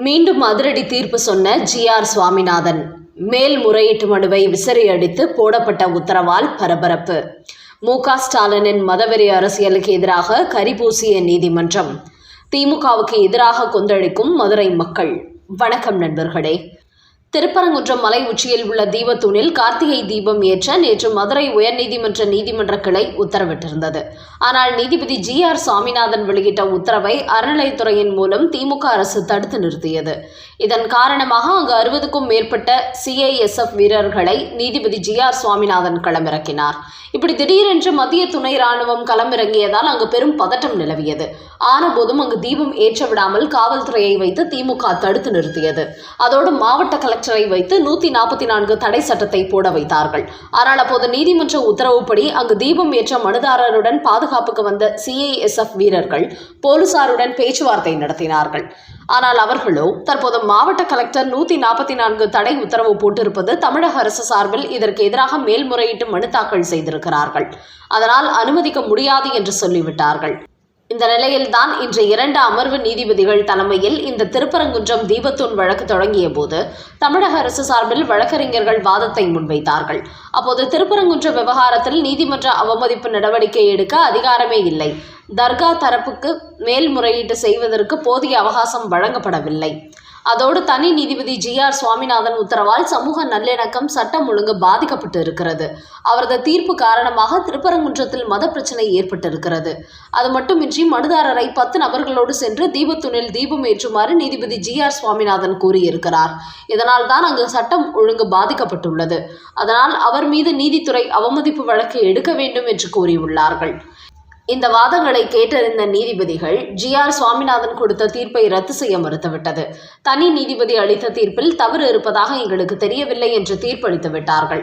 மீண்டும் அதிரடி தீர்ப்பு சொன்ன ஜி ஆர் சுவாமிநாதன். மேல்முறையீட்டு மனுவை விசிறியடித்து போடப்பட்ட உத்தரவால் பரபரப்பு. மு க ஸ்டாலினின் மதவெறி அரசியலுக்கு எதிராக கரிபூசிய நீதிமன்றம். திமுகவுக்கு எதிராக கொந்தளிக்கும் மதுரை மக்கள். வணக்கம் நண்பர்களே. திருப்பரங்குன்றம் மலை உச்சியில் உள்ள தீபத்தூணில் கார்த்திகை தீபம் ஏற்ற நேற்று மதுரை உயர்நீதிமன்ற நீதிமன்ற கிளை உத்தரவிட்டிருந்தது. ஆனால் நீதிபதி ஜி ஆர் சுவாமிநாதன் வெளியிட்ட உத்தரவை அறநிலைத்துறையின் மூலம் திமுக அரசு தடுத்து நிறுத்தியது. இதன் காரணமாக அங்கு அறுபதுக்கும் மேற்பட்ட சிஐஎஸ்எஃப் வீரர்களை நீதிபதி ஜி ஆர் சுவாமிநாதன் களமிறக்கினார். இப்படி திடீரென்று மத்திய துணை ராணுவம் களமிறங்கியதால் அங்கு பெரும் பதட்டம் நிலவியது. ஆனபோதும் அங்கு தீபம் ஏற்ற விடாமல் காவல்துறையை வைத்து திமுக தடுத்து நிறுத்தியது. அதோடு மாவட்ட கலெக்டரை வைத்து நூத்தி நாற்பத்தி நான்கு தடை சட்டத்தை போட வைத்தார்கள். ஆனால் அப்போது நீதிமன்ற உத்தரவுப்படி அங்கு தீபம் ஏற்ற மனுதாரருடன் பாதுகாப்புக்கு வந்த சிஐஎஸ்எஃப் வீரர்கள் போலீசாருடன் பேச்சுவார்த்தை நடத்தினார்கள். ஆனால் அவர்களோ தற்போது மாவட்ட கலெக்டர் நூத்தி நாற்பத்தி நான்கு தடை உத்தரவு போட்டிருப்பது தமிழக அரசு சார்பில் இதற்கு எதிராக மேல்முறையீட்டு மனு தாக்கல் செய்திருக்கிறார்கள். அதனால் அனுமதிக்க முடியாது என்று சொல்லிவிட்டார்கள். இந்த நிலையில்தான் இன்று இரண்டு அமர்வு நீதிபதிகள் தலைமையில் இந்த திருப்பரங்குன்றம் தீபத்தூன் வழக்கு தொடங்கிய போது தமிழக அரசு சார்பில் வழக்கறிஞர்கள் வாதத்தை முன்வைத்தார்கள். அப்போது திருப்பரங்குன்ற விவகாரத்தில் நீதிமன்ற அவமதிப்பு நடவடிக்கை எடுக்க அதிகாரமே இல்லை. தர்கா தரப்புக்கு மேல்முறையீட்டு செய்வதற்கு போதிய அவகாசம் வழங்கப்படவில்லை. அதோடு தனி நீதிபதி ஜி ஆர் சுவாமிநாதன் உத்தரவால் சமூக நல்லிணக்கம் சட்டம் ஒழுங்கு பாதிக்கப்பட்டு இருக்கிறது அவரது தீர்ப்பு காரணமாக திருப்பரங்குன்றத்தில் மத பிரச்சனை ஏற்பட்டிருக்கிறது. அது மட்டுமின்றி மனுதாரரை பத்து நபர்களோடு சென்று தீபத்துணில் தீபம் ஏற்றுமாறு நீதிபதி ஜி ஆர் சுவாமிநாதன் கூறியிருக்கிறார். இதனால் தான் அங்கு சட்டம் ஒழுங்கு பாதிக்கப்பட்டுள்ளது. அதனால் அவர் மீது நீதித்துறை அவமதிப்பு வழக்கு எடுக்க வேண்டும் என்று கூறியுள்ளார்கள். இந்த வாதங்களை கேட்டறிந்த நீதிபதிகள் ஜி ஆர் சுவாமிநாதன் கொடுத்த தீர்ப்பை ரத்து செய்ய மறுத்துவிட்டது. தனி நீதிபதி அளித்த தீர்ப்பில் தவறு இருப்பதாக எங்களுக்கு தெரியவில்லை என்று தீர்ப்பளித்து விட்டார்கள்.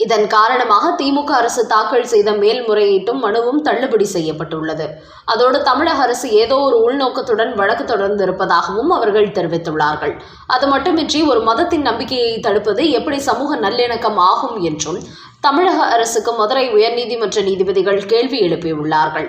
இதன் காரணமாக திமுக அரசு தாக்கல் செய்த மேல்முறையீட்டும் மனுவும் தள்ளுபடி செய்யப்பட்டுள்ளது. அதோடு தமிழக அரசு ஏதோ ஒரு உள்நோக்கத்துடன் வழக்கு தொடர்ந்து இருப்பதாகவும் அவர்கள் தெரிவித்துள்ளார்கள். அது மட்டுமின்றி ஒரு மதத்தின் நம்பிக்கையை தடுப்பது எப்படி சமூக நல்லிணக்கம் ஆகும் என்றும் தமிழக அரசுக்கு மதுரை உயர்நீதிமன்ற நீதிபதிகள் கேள்வி எழுப்பியுள்ளார்கள்.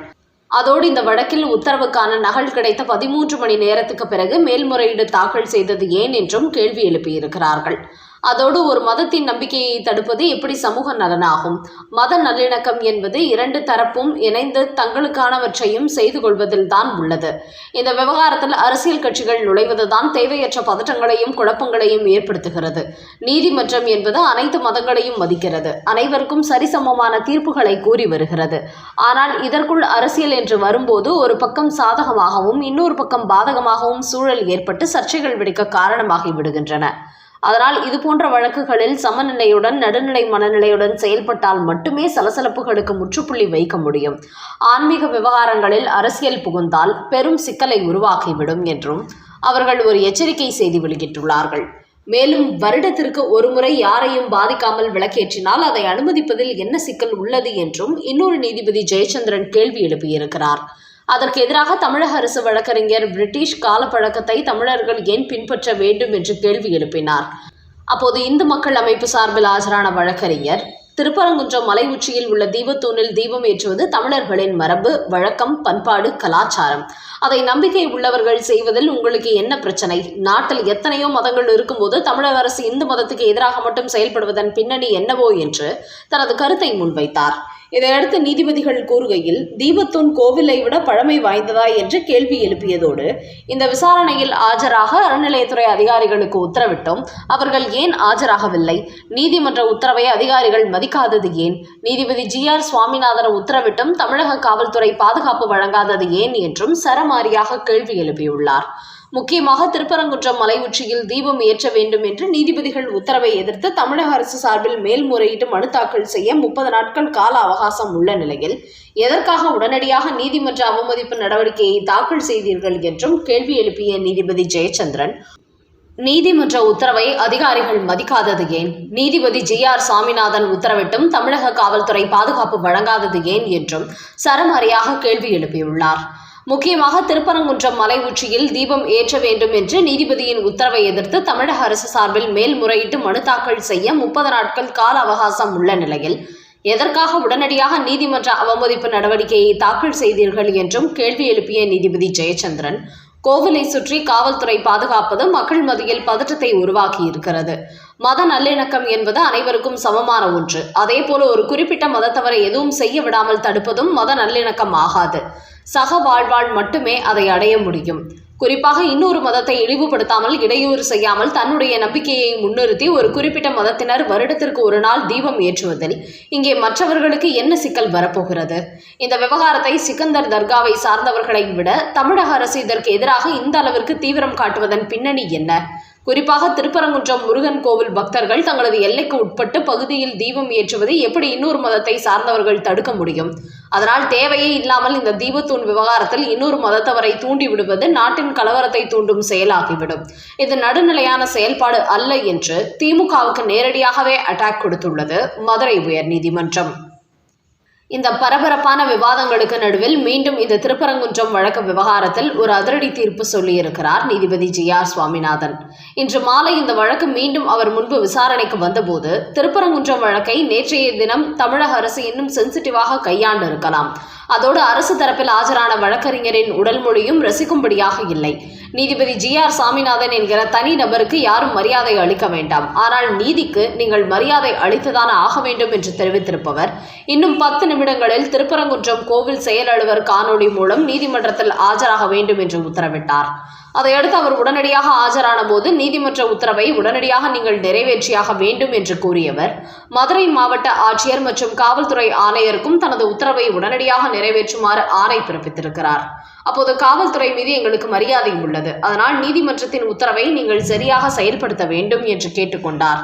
அதோடு இந்த வழக்கில் உத்தரவுக்கான நகல் கிடைத்த பதிமூன்று மணி நேரத்துக்கு பிறகு மேல்முறையீடு தாக்கல் செய்தது ஏன் என்றும் கேள்வி எழுப்பியிருக்கிறார்கள். அதோடு ஒரு மதத்தின் நம்பிக்கையை தடுப்பது எப்படி சமூக நலனாகும்? மத நல்லிணக்கம் என்பது இரண்டு தரப்பும் இணைந்து தங்களுக்கானவற்றையும் செய்து கொள்வதில் தான் உள்ளது. இந்த விவகாரத்தில் அரசியல் கட்சிகள் நுழைவதுதான் தேவையற்ற பதற்றங்களையும் குழப்பங்களையும் ஏற்படுத்துகிறது. நீதிமன்றம் என்பது அனைத்து மதங்களையும் மதிக்கிறது. அனைவருக்கும் சரிசமமான தீர்ப்புகளை கூறி வருகிறது. ஆனால் இதற்குள் அரசியல் என்று வரும்போது ஒரு பக்கம் சாதகமாகவும் இன்னொரு பக்கம் பாதகமாகவும் சூழல் ஏற்பட்டு சர்ச்சைகள் வெடிக்க காரணமாகி விடுகின்றன. அதனால் இது போன்ற வழக்குகளில் சமநிலையுடன் நடுநிலை மனநிலையுடன் செயல்பட்டால் மட்டுமே சலசலப்புகளுக்கு முற்றுப்புள்ளி வைக்க முடியும். ஆன்மீக விவகாரங்களில் அரசியல் புகுந்தால் பெரும் சிக்கலை உருவாக்கிவிடும் என்றும் அவர்கள் ஒரு எச்சரிக்கை செய்தி வெளியிட்டுள்ளார்கள். மேலும் வருடத்திற்கு ஒருமுறை யாரையும் பாதிக்காமல் விளக்கேற்றினால் அதை அனுமதிப்பதில் என்ன சிக்கல் உள்ளது என்றும் இன்னொரு நீதிபதி ஜெயச்சந்திரன் கேள்வி எழுப்பியிருக்கிறார். அதற்கு எதிராக தமிழக அரசு வழக்கறிஞர் பிரிட்டிஷ் காலப்பழக்கத்தை தமிழர்கள் ஏன் பின்பற்ற வேண்டும் என்று கேள்வி எழுப்பினார். அப்போது இந்து மக்கள் அமைப்பு சார்பில் ஆஜரான வழக்கறிஞர் திருப்பரங்குன்றம் மலை உச்சியில் உள்ள தீபத்தூணில் தீபம் ஏற்றுவது தமிழர்களின் மரபு வழக்கம் பண்பாடு கலாச்சாரம். அதை நம்பிக்கை உள்ளவர்கள் செய்வதில் உங்களுக்கு என்ன பிரச்சனை? நாட்டில் எத்தனையோ மதங்கள் இருக்கும்போது தமிழக அரசு இந்து மதத்துக்கு எதிராக மட்டும் செயல்படுவதன் பின்னணி என்னவோ என்று தனது கருத்தை முன்வைத்தார். இதையடுத்து நீதிபதிகள் கூறுகையில் தீபத்தூன் கோவிலை விட பழமை வாய்ந்ததா என்று கேள்வி எழுப்பியதோடு இந்த விசாரணையில் ஆஜராக அறநிலையத்துறை அதிகாரிகளுக்கு உத்தரவிட்டோம். அவர்கள் ஏன் ஆஜராகவில்லை? நீதிமன்ற உத்தரவை அதிகாரிகள் மதிக்காதது ஏன்? நீதிபதி ஜி ஆர் சுவாமிநாதன் உத்தரவிட்டும் தமிழக காவல்துறை பாதுகாப்பு வழங்காதது ஏன் என்றும் சரமாரியாக கேள்வி எழுப்பியுள்ளார். முக்கியமாக திருப்பரங்குன்றம் மலை உச்சியில் தீபம் ஏற்ற வேண்டும் என்று நீதிபதிகள் உத்தரவை எதிர்த்து தமிழக அரசு சார்பில் மேல்முறையீட்டு மனு தாக்கல் செய்ய முப்பது நாட்கள் கால அவகாசம் உள்ள நிலையில் எதற்காக உடனடியாக நீதிமன்ற அவமதிப்பு நடவடிக்கையை தாக்கல் செய்தீர்கள் என்றும் கேள்வி எழுப்பிய நீதிபதி ஜெயச்சந்திரன். நீதிமன்ற உத்தரவை அதிகாரிகள் மதிக்காதது ஏன்? நீதிபதி ஜி ஆர் சாமிநாதன் உத்தரவிட்டும் தமிழக காவல்துறை பாதுகாப்பு வழங்காதது ஏன் என்றும் சரமாரியாக கேள்வி எழுப்பியுள்ளார். முக்கியமாக திருப்பரங்குன்றம் மலை உச்சியில் தீபம் ஏற்ற வேண்டும் என்று நீதிபதியின் உத்தரவை எதிர்த்து தமிழக அரசு சார்பில் மேல்முறையீட்டு மனு தாக்கல் செய்ய முப்பது நாட்கள் கால அவகாசம் உள்ள நிலையில் எதற்காக உடனடியாக நீதிமன்ற அவமதிப்பு நடவடிக்கையை தாக்கல் செய்தீர்கள் என்றும் கேள்வி எழுப்பிய நீதிபதி ஜெயச்சந்திரன் கோவிலை சுற்றி காவல்துறை பாதுகாப்பது மக்கள் மத்தியில் பதற்றத்தை உருவாக்கி இருக்கிறது மத நல்லிணக்கம் என்பது அனைவருக்கும் சமமான ஒன்று. அதேபோல ஒரு குறிப்பிட்ட மதத்தவரை எதுவும் செய்ய விடாமல் தடுப்பதும் மத நல்லிணக்கம் ஆகாது. சக வாழ்வாள் மட்டுமே அதை அடைய முடியும். குறிப்பாக இன்னொரு மதத்தை இழிவுபடுத்தாமல் இடையூறு செய்யாமல் தன்னுடைய நம்பிக்கையை முன்னிறுத்தி ஒரு குறிப்பிட்ட மதத்தினர் வருடத்திற்கு ஒரு நாள் தீபம் ஏற்றுவதில் இங்கே மற்றவர்களுக்கு என்ன சிக்கல் வரப்போகிறது? இந்த விவகாரத்தை சிக்கந்தர் தர்காவை சார்ந்தவர்களை விட தமிழக அரசு இதற்கு எதிராக இந்த அளவிற்கு தீவிரம் காட்டுவதன் பின்னணி என்ன? குறிப்பாக திருப்பரங்குன்றம் முருகன் கோவில் பக்தர்கள் தங்களது எல்லைக்கு உட்பட்டு பகுதியில் தீபம் ஏற்றுவதை எப்படி இன்னொரு மதத்தை சார்ந்தவர்கள் தடுக்க முடியும்? அதனால் தேவையே இல்லாமல் இந்த தீபத்தூண் விவகாரத்தில் இன்னொரு மதத்தவரை தூண்டி விடுவது நாட்டின் கலவரத்தை தூண்டும் செயலாகிவிடும். இது நடுநிலையான செயல்பாடு அல்ல என்று திமுகவுக்கு நேரடியாகவே அட்டாக் கொடுத்துள்ளது மதுரை உயர்நீதிமன்றம். இந்த பரபரப்பான விவாதங்களுக்கு நடுவில் மீண்டும் இந்த திருப்பரங்குன்றம் வழக்கு விவகாரத்தில் ஒரு அதிரடி தீர்ப்பு சொல்லியிருக்கிறார் நீதிபதி ஜி ஆர் சுவாமிநாதன். இன்று மாலை இந்த வழக்கு மீண்டும் அவர் முன்பு விசாரணைக்கு வந்தபோது திருப்பரங்குன்றம் வழக்கை நேற்றைய தினம் தமிழக அரசு இன்னும் சென்சிட்டிவாக கையாண்டு இருக்கலாம் அதோடு அரசு தரப்பில் ஆஜரான வழக்கறிஞரின் உடல் மொழியும் ரசிக்கும்படியாக இல்லை. நீதிபதி ஜி ஆர் சாமிநாதன் என்கிற தனி நபருக்கு யாரும் மரியாதை அளிக்க வேண்டாம். ஆனால் நீதிக்கு நீங்கள் மரியாதை அளித்துதான் ஆக வேண்டும் என்று தெரிவித்திருப்பவர். இன்னும் பத்து நிமிடங்களில் திருப்பரங்குன்றம் கோவில் செயல் அலுவலர் காணொளி மூலம் நீதிமன்றத்தில் ஆஜராக வேண்டும் என்று உத்தரவிட்டார். அதையடுத்து அவர் உடனடியாக ஆஜரான போது நீதிமன்ற உத்தரவை உடனடியாக நீங்கள் நிறைவேற்றியாக வேண்டும் என்று கூறியவர். மதுரை மாவட்ட ஆட்சியர் மற்றும் காவல்துறை ஆணையருக்கும் தனது உத்தரவை உடனடியாக நிறைவேற்றுமாறு ஆணை பிறப்பித்திருக்கிறார். அப்போது காவல்துறை மீது எங்களுக்கு மரியாதை உள்ளது. அதனால் நீதிமன்றத்தின் உத்தரவை நீங்கள் சரியாக செயல்படுத்த வேண்டும் என்று கேட்டுக்கொண்டார்.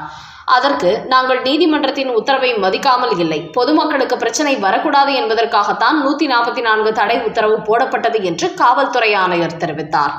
அதற்கு நாங்கள் நீதிமன்றத்தின் உத்தரவை மதிக்காமல் இல்லை. பொதுமக்களுக்கு பிரச்சனை வரக்கூடாது என்பதற்காகத்தான் நூத்தி நாற்பத்தி நான்கு தடை உத்தரவு போடப்பட்டது என்று காவல்துறை ஆணையர் தெரிவித்தார்.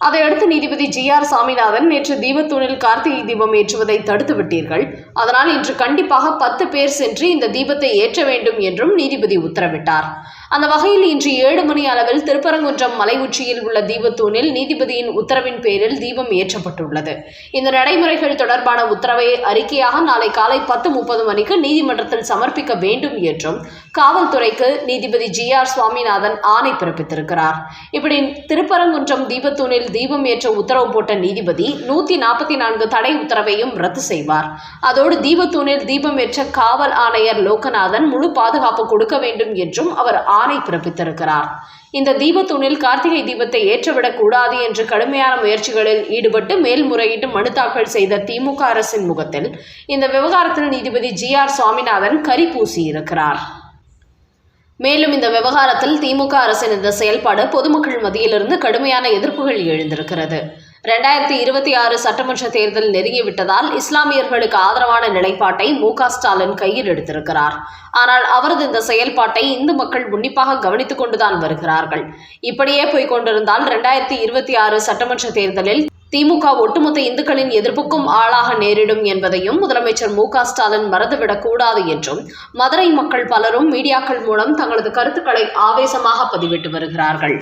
அதையடுத்து நீதிபதி ஜி ஆர் சாமிநாதன் நேற்று தீபத்தூணில் கார்த்திகை தீபம் ஏற்றுவதை தடுத்து விட்டீர்கள். அதனால் இன்று கண்டிப்பாக பத்து பேர் சென்று இந்த தீபத்தை ஏற்ற வேண்டும் என்றும் நீதிபதி உத்தரவிட்டார். அந்த வகையில் இன்று ஏழு மணி அளவில் திருப்பரங்குன்றம் மலை உச்சியில் உள்ள தீபத்தூணில் நீதிபதியின் உத்தரவின் பேரில் தீபம் ஏற்றப்பட்டுள்ளது. இந்த நடைமுறைகள் தொடர்பான உத்தரவை அறிக்கையாக நாளை காலை பத்து முப்பது மணிக்கு நீதிமன்றத்தில் சமர்ப்பிக்க வேண்டும் என்றும் காவல்துறைக்கு நீதிபதி ஜி ஆர் சுவாமிநாதன் ஆணை பிறப்பித்திருக்கிறார். இப்படி திருப்பரங்குன்றம் தீபத்தூணில் தீபம் ஏற்ற உத்தரவு போட்ட நீதிபதி நூத்தி நாற்பத்தி நான்கு தடை உத்தரவையும் ரத்து செய்வார். அதோடு தீபத்தூணில் தீபம் ஏற்ற காவல் ஆணையர் லோகநாதன் முழு பாதுகாப்பு கொடுக்க வேண்டும் என்றும் அவர் ஆணை பிறப்பித்திருக்கிறார். இந்த தீபத்தூணில் கார்த்திகை தீபத்தை ஏற்றவிடக் கூடாது என்று கடுமையான முயற்சிகளில் ஈடுபட்டு மேல்முறையீட்டு மனு தாக்கல் செய்த திமுக அரசின் முகத்தில் இந்த விவகாரத்தில் நீதிபதி ஜி ஆர் சுவாமிநாதன் கரி பூசியிருக்கிறார். மேலும் இந்த விவகாரத்தில் திமுக அரசின் இந்த செயல்பாடு பொதுமக்கள் மத்தியிலிருந்து கடுமையான எதிர்ப்புகள் எழுந்திருக்கிறது. ரெண்டாயிரத்தி இருபத்தி ஆறு சட்டமன்ற தேர்தல் நெருங்கிவிட்டதால் இஸ்லாமியர்களுக்கு ஆதரவான நிலைப்பாட்டை மு ஸ்டாலின் கையில் எடுத்திருக்கிறார். ஆனால் அவரது இந்த செயல்பாட்டை இந்து மக்கள் உன்னிப்பாக கவனித்துக் கொண்டுதான் வருகிறார்கள். இப்படியே போய்க் கொண்டிருந்தால் ரெண்டாயிரத்தி இருபத்தி ஆறு சட்டமன்ற தேர்தலில் திமுக ஒட்டுமொத்த இந்துக்களின் எதிர்ப்புக்கும் ஆளாக நேரிடும் என்பதையும் முதலமைச்சர் மு க ஸ்டாலின் மறந்துவிடக்கூடாது என்றும் மதுரை மக்கள் பலரும் மீடியாக்கள் மூலம் தங்களது கருத்துக்களை ஆவேசமாக பதிவிட்டு வருகிறார்கள்.